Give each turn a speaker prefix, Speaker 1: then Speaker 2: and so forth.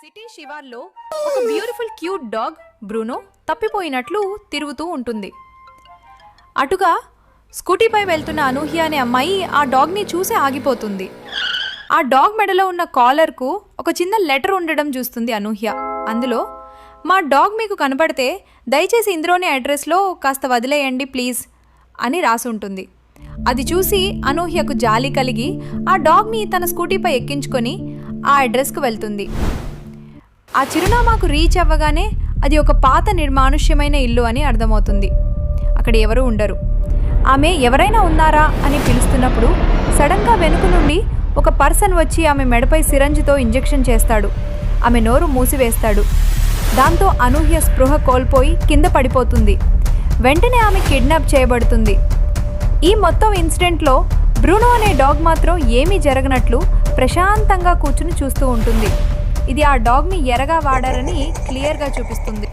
Speaker 1: City శివార్లో ఒక beautiful cute dog Bruno తప్పిపోయినట్లు తిరుగుతూ ఉంటుంది. అటుగా స్కూటీపై వెళ్తున్న అనూహ్య అనే అమ్మాయి ఆ డాగ్ని చూసి ఆగిపోతుంది. ఆ డాగ్ మెడలో ఉన్న కాలర్కు ఒక చిన్న లెటర్ ఉండడం చూస్తుంది అనూహ్య. అందులో మా డాగ్ మీకు కనపడితే దయచేసి ఇందులోని అడ్రస్లో కాస్త వదిలేయండి ప్లీజ్ అని రాసి ఉంటుంది. అది చూసి అనూహ్యకు జాలి కలిగి ఆ డాగ్ని తన స్కూటీపై ఎక్కించుకొని ఆ అడ్రస్కు వెళ్తుంది. ఆ చిరునామాకు రీచ్ అవ్వగానే అది ఒక పాత నిర్మానుష్యమైన ఇల్లు అని అర్థమవుతుంది. అక్కడ ఎవరూ ఉండరు. ఆమె ఎవరైనా ఉన్నారా అని పిలుస్తున్నప్పుడు సడన్గా వెనుక నుండి ఒక పర్సన్ వచ్చి ఆమె మెడపై సిరంజితో ఇంజెక్షన్ చేస్తాడు. ఆమె నోరు మూసివేస్తాడు. దాంతో అనూహ్య స్పృహ కోల్పోయి కింద పడిపోతుంది. వెంటనే ఆమె కిడ్నాప్ చేయబడుతుంది. ఈ మొత్తం ఇన్సిడెంట్లో బ్రూనో అనే డాగ్ మాత్రం ఏమీ జరగనట్లు ప్రశాంతంగా కూర్చుని చూస్తూ ఉంటుంది. ఇది ఆ డాగ్ని ఎరగా వాడారని క్లియర్గా చూపిస్తుంది.